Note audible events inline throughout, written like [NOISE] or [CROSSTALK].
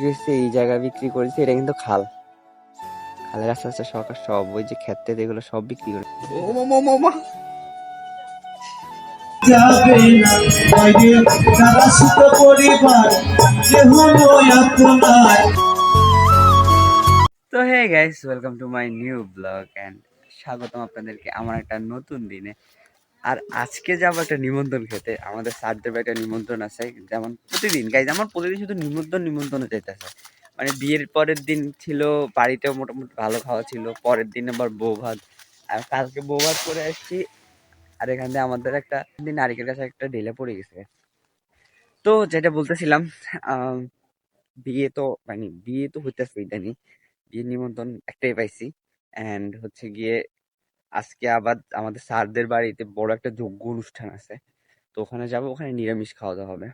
বিক্রি করছে এই জায়গা বিক্রি করেছে, এটা কিন্তু খাল। খালের আস্তে আস্তে সরকার সব, ওই যে খেতে এগুলো সব বিক্রি করে। তো hey guys welcome to my new blog and স্বাগতম আপনাদেরকে আমার একটা নতুন দিনে। আর আজকে যাব একটা নিমন্ত্রণ খেতে। আমাদের স্যারদের একটা নিমন্ত্রণ আছে। যেমন প্রতিদিন গাইজ আমার প্রতিদিন শুধু নিমন্ত্রণ নিমন্ত্রণ যেতেছে। মানে বিয়ের পরের দিন ছিল, বাড়িতেও মোটামুটি ভালো খাওয়া ছিল। পরের দিন আবার বউ ভাত। আর কালকে বউ ভাত করে আসছি। আর এখান থেকে আমাদের একটা দিন নারিকেল কাছে একটা ঢেলে পড়ে গেছে। তো যেটা বলতেছিলাম বিয়ে তো মানে বিয়ে তো হইতেছে ইদানি। বিয়ের নিমন্ত্রণ একটাই পাইছি। অ্যান্ড হচ্ছে গিয়ে আজকে আবার আমাদের স্যারদের বাড়িতে বড় একটা যজ্ঞ অনুষ্ঠান আছে। তো ওখানে যাব, ওখানে নিরামিষ খাওয়া দাওয়া হবে।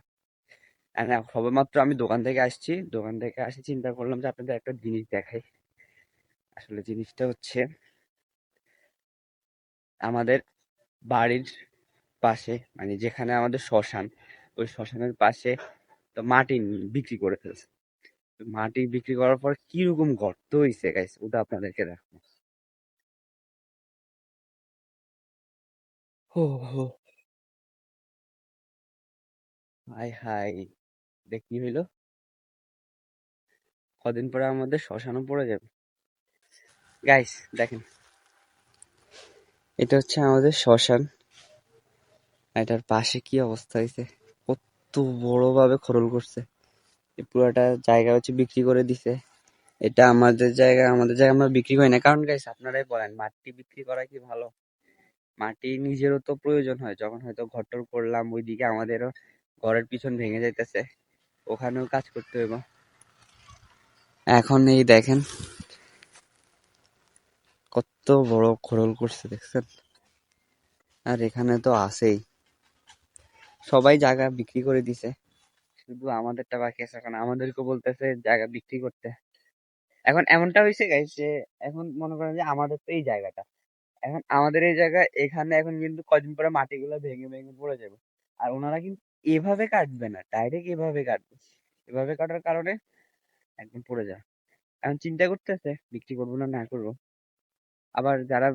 সবেমাত্র আমি দোকান থেকে আসছি। দোকান থেকে আসি চিন্তা করলাম যে আপনাদের একটা জিনিস দেখাই। আসলে জিনিসটা হচ্ছে আমাদের বাড়ির পাশে মানে যেখানে আমাদের শ্মশান, ওই শ্মশানের পাশে তো মাটি বিক্রি করে ফেলছে। মাটি বিক্রি করার পর কীরকম গর্ত হয়েছে গাইস ওটা আপনাদেরকে দেখাবো। হো হো এটা কি হইল? কদিন পরে আমাদের শ্মশানও পড়ে যাবে। গাইস দেখেন। এটা হচ্ছে আমাদের শ্মশান। এটার পাশে কি অবস্থা হয়েছে কত বড় ভাবে খরল করছে। এই পুরোটা জায়গা হচ্ছে বিক্রি করে দিছে। এটা আমাদের জায়গা আমাদের জায়গা আমরা বিক্রি করি না। কারণ গাইস আপনারাই বলেন, মাটি বিক্রি করা কি ভালো? মাটি নিজেরও তো প্রয়োজন হয়। যখন হয়তো ঘরটর করলাম, ওইদিকে আমাদেরও ঘরের পিছন ভেঙে যাইতেছে। ওখানেও কাজ করতে হইব। এখন এই দেখেন, কত বড় খোরল করছে, দেখছেন? আর এখানে তো আছেই। সবাই জায়গা বিক্রি করে দিছে। শুধু আমাদেরটা বাকি আছে এখন আমাদেরকে বলতেছে জায়গা বিক্রি করতে। এখন এমনটা হয়েছে গাইস যে এখন মনে করেন যে আমাদের তো এই জায়গাটা। এখন আমাদের এই জায়গা এখানে এখন কিন্তু কদিন পরে মাটিগুলো ভেঙে ভেঙে পড়ে যাবে। আর ওনারা কিন্তু এভাবে কাটবে না ডাইরেক্ট এভাবে কাটবে। এভাবে কাটার কারণে একদম পড়ে যায় এখন চিন্তা করতেছে, বিক্রি করব না না করব। আবার যারা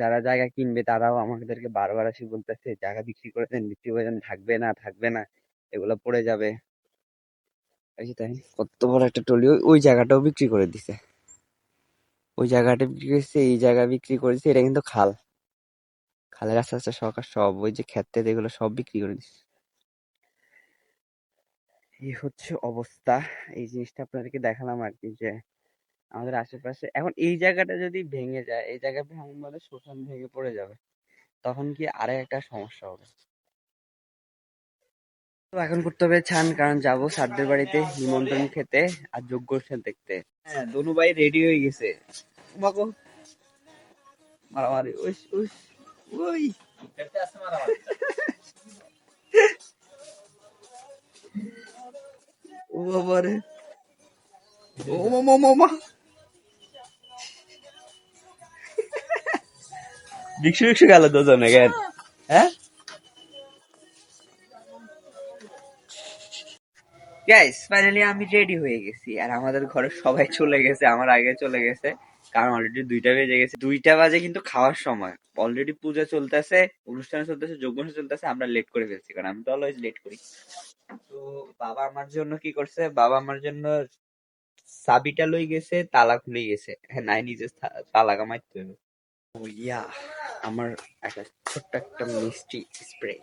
যারা জায়গা কিনবে তারাও আমাদেরকে বারবার আসি বলতেছে, জায়গা বিক্রি করে দেন, বিক্রি করে দেন, থাকবে না থাকবে না, এগুলো পড়ে যাবে। তাই কত বড় একটা টলি ওই জায়গাটাও বিক্রি করে দিছে। ওই জায়গাটা বিক্রি করেছে, এই জায়গা বিক্রি করেছে, এটা কিন্তু খাল। খালের আস্তে আস্তে সরকার সব ওই যে খেতে এগুলো সব বিক্রি করে দিচ্ছে। এই হচ্ছে অবস্থা। এই জিনিসটা আপনাদেরকে দেখালাম আর কি যে আমাদের আশেপাশে, এখন এই জায়গাটা যদি ভেঙে যায়, এই জায়গা মানে শ্মশান ভেঙে পড়ে যাবে। তখন কি আরেক একটা সমস্যা হবে? তো এখন করতে হবে ছান, কারণ যাব সাদদের বাড়িতে, নিমন্ত্রণ খেতে আর যোগ্য অনুষ্ঠান দেখতে। হ্যাঁ দনু ভাই রেডি হয়ে গেছে। বাকো। মারামারি, উস উস ওই ও বাবা রে ও মামা মামা ভিক্ষু ভিক্ষু গেল দুজনে কেন হ্যাঁ? গাইস ফাইনালি আমি রেডি হয়ে গেছি। আর আমাদের ঘরে সবাই চলে গেছে, আমার আগে চলে গেছে। কারণ অলরেডি দুইটা বেজে গেছে। দুইটা বাজে কিন্তু খাওয়ার সময়। অলরেডি পূজা চলতেছে, অনুষ্ঠান চলতেছে যজ্ঞ চলতেছে, আমরা লেট করে ফেলছি। কারণ আমি তো অলওয়েজ লেট করি। তো বাবা আমার জন্য কি করছে? বাবা আমার জন্য চাবিটা লই গেছে, তালা খুলে গেছে। হ্যাঁ নাই, নিজে তালা কামাইতে হবে। ইয়া, আমার একটা ছোট্ট একটা মিষ্টি স্প্রে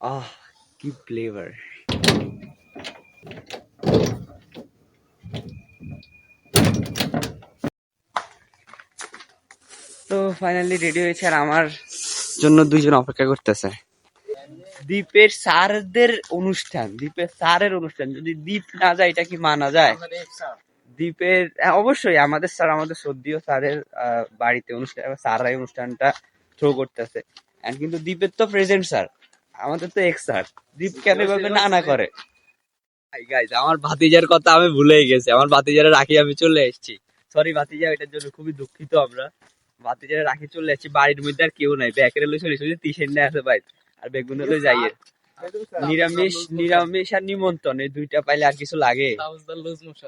আহ কি ফ্লেভার তো ফাইনালি রেডি হয়েছে আর আমার জন্য দুইজন অপেক্ষা করতেছে। দ্বীপের স্যারদের অনুষ্ঠান দ্বীপের স্যারের অনুষ্ঠান। যদি দ্বীপ না যায় এটা কি মানা যায়? দ্বীপের হ্যাঁ, অবশ্যই আমাদের স্যার আমাদের সদ্যীয় স্যারের বাড়িতে অনুষ্ঠান স্যাররাই অনুষ্ঠানটা থ্রো করতেছে। কিন্তু দ্বীপের তো প্রেজেন্ট স্যার। আমাদের তো এক্সার দীপ কেন এভাবে না না করে। গাইজ আমার ভাতিজার কথা আমি ভুলেই গেছি। আমার ভাতিজারে রাখি আমি চলে এসেছি। সরি ভাতিজা এটার জন্য খুবই দুঃখিত আমরা। ভাতিজারে রাখি চলে এসেছি। বাড়ির মধ্যে আর কেউ নাই। ব্যাকের লই চলে শুধু তিসেন না আছে ভাই। আর বেগুনে লই যাইয়ে। নিরামিষ নিরামিষ আর নিমন্ত্রণ এই দুইটা পাইলে আর কিছু লাগে।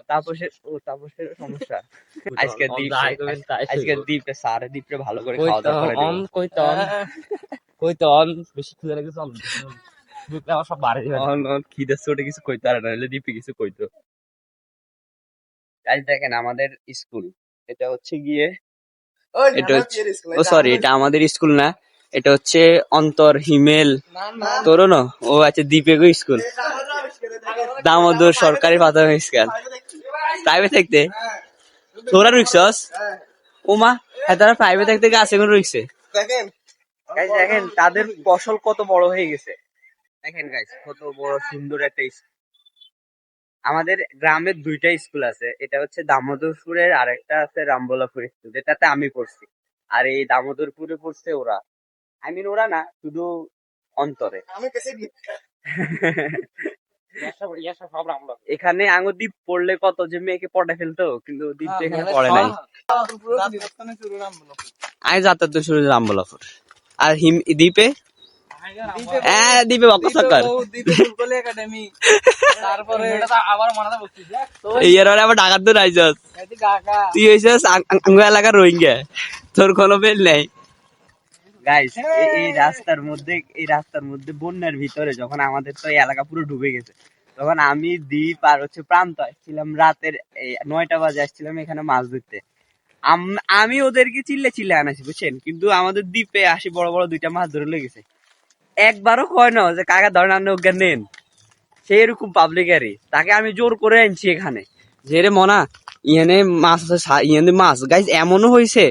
তাপসের ও তাপসের সমস্যা। [LAUGHS] আজকে দ্বীপ আজকে সারে দ্বীপে ভালো করে খাওয়া দাওয়া করে দিব। [LAUGHS] অন। অন খিদে কিছু কইতে নাহলে দীপে কিছু কইতো। গাইজ দেখেন আমাদের স্কুল এটা হচ্ছে গিয়ে এটা হচ্ছে ও সরি এটা আমাদের স্কুল না। এটা হচ্ছে অন্তর হিমেল। তোরও না? ও আচ্ছা দীপেগো স্কুল। দামোদর সরকারি প্রাথমিক স্কুল। প্রাইভেট থাকতে? তোরা রুইছস ও মা হ্যাঁ তারা প্রাইভেট থাকতে গাছে করে রুইছে Guys, দেখেন তাদের ফসল কত বড় হয়ে গেছে। দেখেন গাইস কত বড় সুন্দর একটা স্কুল। আমাদের গ্রামের দুইটা স্কুল আছে। এটা হচ্ছে দামোদরপুরের আরেকটা আছে রামবলাপুর স্কুল। যেটাতে আমি পড়ছি। আর এই দামোদরপুরে পড়ছে ওরা। আই মিন ওরা না শুধু অন্তরে। এখানে আঙুর দ্বীপ পড়লে কত যে মেয়েকে পড়ে ফেলতো কিন্তু দ্বীপ এখানে পড়ে নাই। আমি যাতায়াত শুরু রামবলাপুর আর হিম দ্বীপে হ্যাঁ দ্বীপে বকসকার আবার ডাকাত তুই এলাকার রোহিঙ্গা। তোর কোনো বেল নাই। গাইস এই রাস্তার মধ্যে এই রাস্তার মধ্যে বন্যার ভিতরে যখন আমাদের তো এলাকা পুরো ডুবে গেছে তখন আমি দ্বীপ আর হচ্ছে প্রান্ত আসছিলাম রাতের নয়টা বাজে আসছিলাম এখানে মাছ ধরতে। আমি ওদেরকে চিল্লে চিল্লে আনাছি বুঝছেন? কিন্তু আমাদের দ্বীপে আসি বড় বড় দুইটা মাছ ধরে লেগেছে একবারও কয় না যে কাকা ধরেন আপনি ওকে নেন। সে এরকম পাবলিকারি তাকে আমি জোর করে আনছি এখানে। যে রে মনা ইহানে মাছ ইহানে মাছ। গাইজ এমনও হয়েছে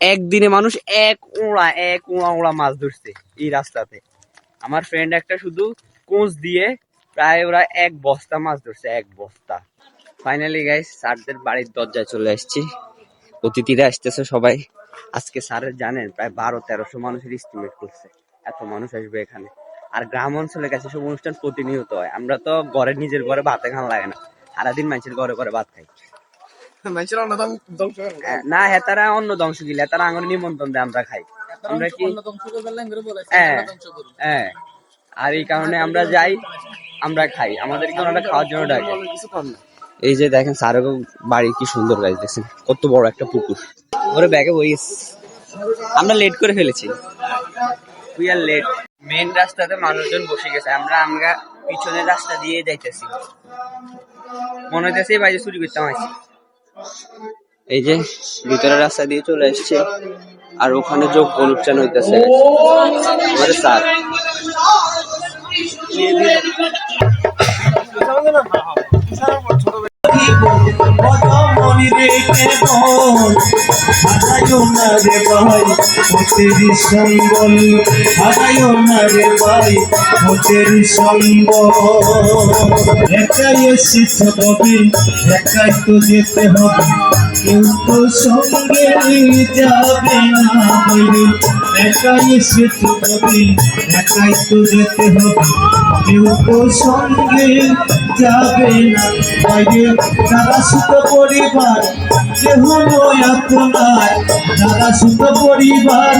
একদিনে মানুষ এক ওড়া এক ওড়া ওড়া মাছ ধরছে এই রাস্তাতে। আমার ফ্রেন্ড একটা শুধু কোচ দিয়ে প্রায় ওরা এক বস্তা মাছ ধরছে, এক বস্তা। ফাইনালি গাইস স্যারদের বাড়ির দরজায় চলে আসছি। অতিথিরা আসতেছে সবাই। আজকে স্যারের জানেন, প্রায় বারো, তেরোশো মানুষের ইস্টিমেট করছে। এত মানুষ আসবে এখানে। আর গ্রাম অঞ্চলের কাছে সব অনুষ্ঠান প্রতিনিয়ত হয়। আমরা তো ঘরে নিজের ঘরে ভাতে খান লাগে না। সারাদিন মানুষের ঘরে ঘরে ভাত খাই। না হ্যাঁ তারা অন্য ধ্বংস গিলে তারা আঙুর নিমন্ত্রণ দেয় আমরা খাই। আমরা কি হ্যাঁ হ্যাঁ আর এই কারণে আমরা যাই আমরা খাই। আমাদেরকে ওনারা খাওয়ার জন্য ডাকে। এই যে দেখেন সারগো বাড়ি কি সুন্দর গাছ দেখছেন? কত বড় একটা পুকুর। ওরে ব্যাগে বই আমরা লেট করে ফেলেছি। উই আর লেট মেন রাস্তাতে মানুষজন বসে গেছে। আমরা আমরা পিছনের রাস্তা দিয়ে যাইতেছি। মনে হইতেছে এই বাড়ি চুরি করতে আছি এই যে ভিতরে রাস্তা দিয়ে চলে এসছে আর ওখানে যোগ অনুষ্ঠান হইতেছে। এবারে স্যার। মনি রে কেমন হারাইও না রে ভাই মোতেরি সম্বল হারাইও না রে ভাই মোতেরি সম্বল একাই এসেছে তবে একাই তো যেতে হবে কেউ তো সঙ্গে যাবে না একাই এসেছে তবে একাই তো যেতে হবে। কেউ তো সঙ্গে যাবে না। বাইরে তারা সুত পরিবার, কেহ নয় আপনার। তারা সুত পরিবার,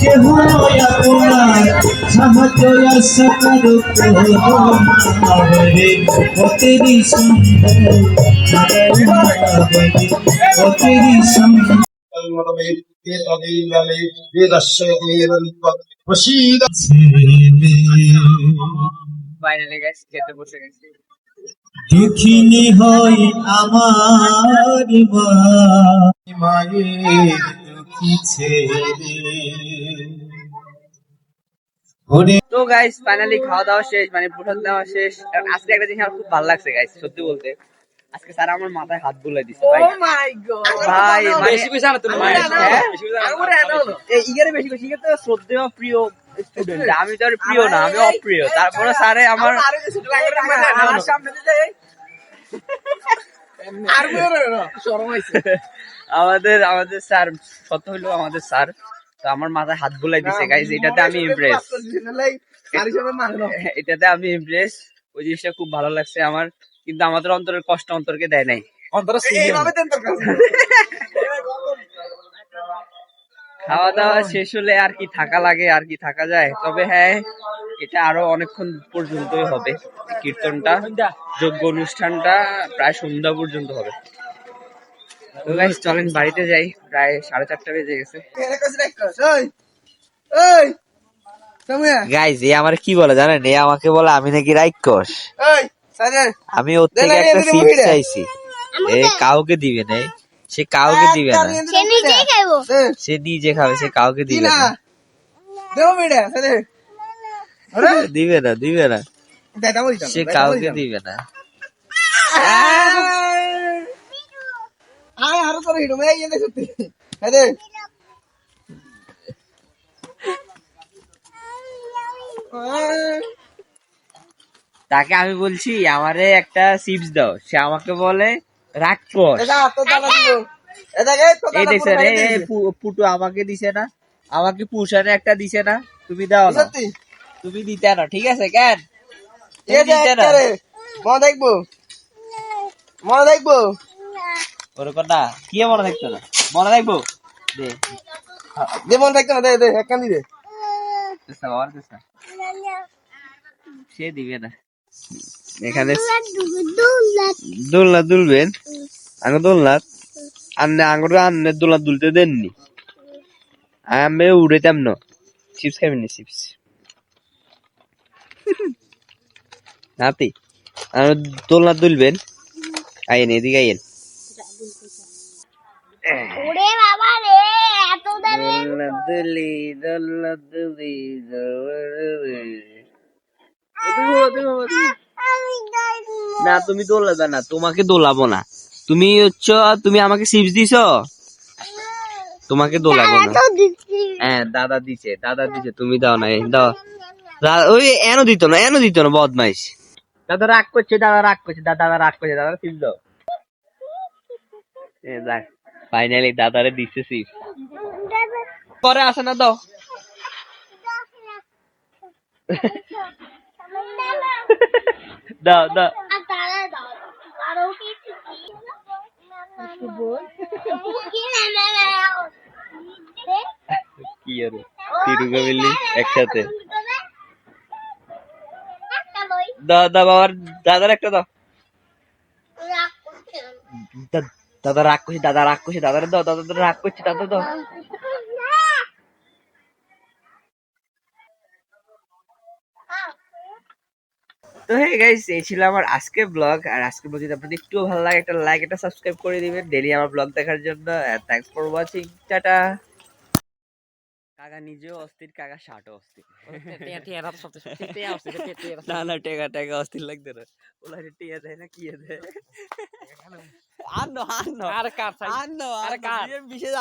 কেহ সাহায্য দুঃখিনী হয় আমার তো গাইস ফাইনালি খাওয়া দাওয়া শেষ মানে প্রসাদ দেওয়া শেষ। কারণ আজকে একটা জিনিস আমার খুব ভালো লাগছে গাইস সত্যি বলতে। আজকে স্যার আমার মাথায় হাত বুলাই দিছে ভাই। ভাই মানে মানে, হ্যাঁ? এই ইগারে বেশি বেশি ইগারে তো শ্রদ্ধেয় প্রিয় স্টুডেন্ট আমি তো আর প্রিয় না আমি অপ্রিয়। তারপরে স্যারে আমার আমাদের আমাদের স্যার সত্য হইল আমাদের স্যার। তো আমার মাথায় হাত বুলাই দিছে গাইস এটাতে আমি ইমপ্রেস এটাতে আমি ইমপ্রেস ওই জিনিসটা খুব ভালো লাগছে আমার। কিন্তু আমাদের অন্তরের কষ্ট অন্তরকে দেয় নাই। খাওয়া দাওয়া শেষ হলে আর কি থাকা লাগে আর কি থাকা যায়? তবে হ্যাঁ এটা আরও অনেকক্ষণ পর্যন্তই হবে। কীর্তনটা যোগ্য অনুষ্ঠানটা প্রায় সন্ধ্যা পর্যন্ত হবে। তো গাইস চলেন বাড়িতে যাই। প্রায় সাড়ে চারটা বেজে গেছে। গাইজ এ আমার কি বলে জানেন? এ আমাকে বলে আমি নাকি রাইকস আমি ওর থেকে একটা সিপ চাইছি। এ কাউকে দিবে না সে কাউকে দিবে না। সে নিজেই খাইবো। সে নিজে খাবে সে কাউকে দিবে না। দিবে না দিবে না। সে কাউকে দিবে না। তাকে আমি বলছি আমারে একটা চিপস দাও। সে আমাকে বলে রাক্ষস এই দেখছেন এই এই পুটু আমাকে দিছে না। আমাকে পুষানে একটা দিছে না। তুমি দাও না। তুমি দিতে না ঠিক আছে কেন? মনে দেখব? মনে দেখব? ওরকম না কি মনে থাকতো না? মনে রাখব দে। দে মনে থাকতো না দে দে এক কান দে চেষ্টা বাবার চেষ্টা সে দিবে না। এখানে দোলনা দুলবেন? আঙ্গ দোলনা আন্নে আঙ্গুর আন্নে দোলনা দুলতে দেননি। আমি উড়েতাম না। চিপস খাবেন না চিপস? নাতি আর দোলনা দুলবেন? আইন এদিকে আইন ওরে বাবা রে এত দোলনা দুলি দোলনা দুলি। না তুমি দোলাবে না তোমাকে দোলাবো না। তুমি হচ্ছে তুমি আমাকে চিপস দিছো? তোমাকে দোলাবো না। হ্যাঁ দাদা দিছে দাদা দিছে তুমি দাও না দাও। ওই এনো দিত না এনো দিত না বদমাইশ। দাদা রাগ করছে দাদা রাগ করছে দাদা দাদা রাগ করছে দাদা চিপস দাও। দেখ ফাইনালি দাদারে দিচ্ছে চিপস পরে আসে না দাও। [LAUGHS] দাও দাও কি আর তিরুগা মিললি একসাথে? দাও দাও বাবার দাদার একটা দাও। দাদা রাগ করছে দাদা রাগ করছে দাদার দাও দাদা দাদা রাগ করছে দাদা দাও। তো হে গাইস এই ছিল আমার আজকে ব্লগ আর আজকে ব্লগ যদি আপনাদের একটু ভালো লাগে একটা লাইক একটা সাবস্ক্রাইব করে দিবেন। ডেলি আমার ব্লগ দেখার জন্য থ্যাঙ্কস ফর ওয়াচিং টাটা কাকা নিজেও অস্থির কাকা শার্টও অস্থির। না না টেকা টেকা অস্থির লাগতে না। ওলা টিয়া দেয় না কি দেয়? আনো আনো আর কার আনো আরে কার? বিশেষ